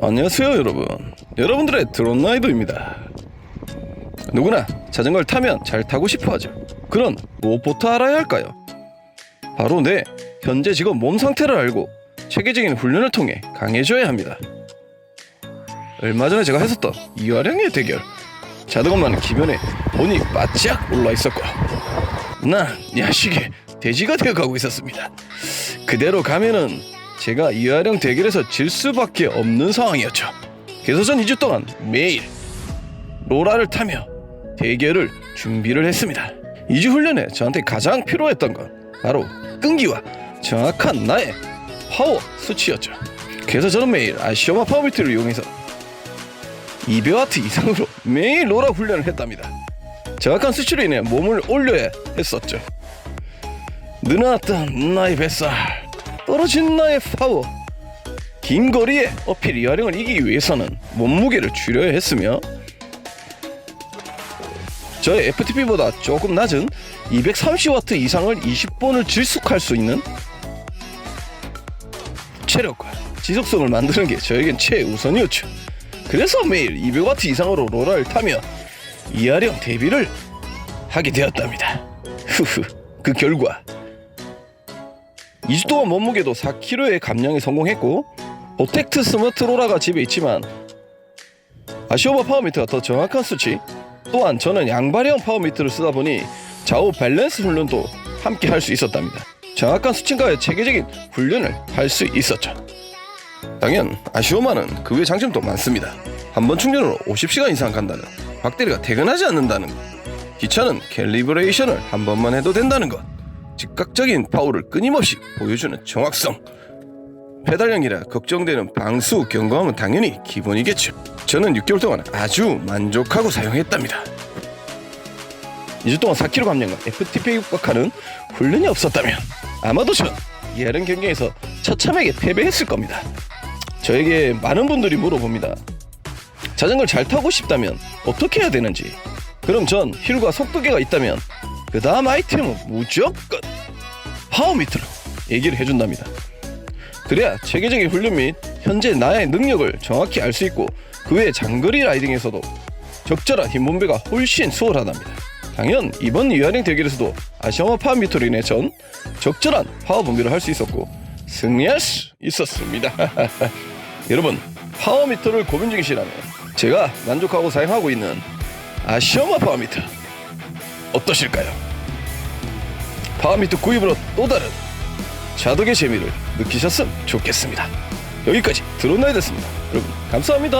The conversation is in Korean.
안녕하세요 여러분. 여러분들의 드론라이더입니다. 누구나 자전거를 타면 잘 타고 싶어 하죠. 그런 무엇부터 알아야 할까요? 바로 내 현재 지금 몸 상태를 알고 체계적인 훈련을 통해 강해져야 합니다. 얼마 전에 제가 했었던 이화량의 대결. 자전거만 기변에 본이 바짝 올라 있었고 난 야식에 돼지가 되어가고 있었습니다. 그대로 가면은 제가 이하령 대결에서 질 수밖에 없는 상황이었죠. 그래서 전 2주 동안 매일 로라를 타며 대결을 준비를 했습니다. 2주 훈련에 저한테 가장 필요했던 건 바로 끈기와 정확한 나의 파워 수치였죠. 그래서 저는 매일 아시오마 파워미터를 이용해서 200와트 이상으로 매일 로라 훈련을 했답니다. 정확한 수치로 인해 몸을 올려야 했었죠. 늘어났던 나의 뱃살 떨어진 나의 파워 긴 거리에 어필 이하령을 이기기 위해서는 몸무게를 줄여야 했으며 저의 FTP보다 조금 낮은 230W 이상을 20번을 질숙할 수 있는 체력과 지속성을 만드는 게 저에겐 최우선이었죠. 그래서 매일 200W 이상으로 로라를 타며 이하령 데뷔를 하게 되었답니다. 후후 그 결과 2주 동안 몸무게도 4kg의 감량에 성공했고 오텍트 스마트 로라가 집에 있지만 아시오바 파워미터가 더 정확한 수치 또한 저는 양발형 파워미터를 쓰다 보니 좌우 밸런스 훈련도 함께 할 수 있었답니다. 정확한 수치과의 체계적인 훈련을 할 수 있었죠. 당연 아시오마는 그 외 장점도 많습니다. 한 번 충전으로 50시간 이상 간다는 배터리가 퇴근하지 않는다는 것 기차는 캘리브레이션을 한 번만 해도 된다는 것 즉각적인 파워를 끊임없이 보여주는 정확성. 페달형이라 걱정되는 방수 경고함은 당연히 기본이겠죠. 저는 6개월 동안 아주 만족하고 사용했답니다. 2주 동안 4kg 감량과 FTP에 육박하는 훈련이 없었다면 아마도 전 이하른 경기에서 처참하게 패배했을 겁니다. 저에게 많은 분들이 물어봅니다. 자전거를 잘 타고 싶다면 어떻게 해야 되는지. 그럼 전 힐과 속도계가 있다면 그 다음 아이템은 무조건 파워미터로 얘기를 해준답니다. 그래야 체계적인 훈련 및 현재 나의 능력을 정확히 알 수 있고 그 외 장거리 라이딩에서도 적절한 힘 분배가 훨씬 수월하답니다. 당연 이번 유아링 대결에서도 아시아마 파워미터로 인해 전 적절한 파워 분배를 할 수 있었고 승리할 수 있었습니다. 여러분 파워미터를 고민 중이시라면 제가 만족하고 사용하고 있는 아시아마 파워미터 어떠실까요? 파워미터 구입으로 또 다른 자덕의 재미를 느끼셨으면 좋겠습니다. 여기까지 드론나이드였습니다. 여러분 감사합니다.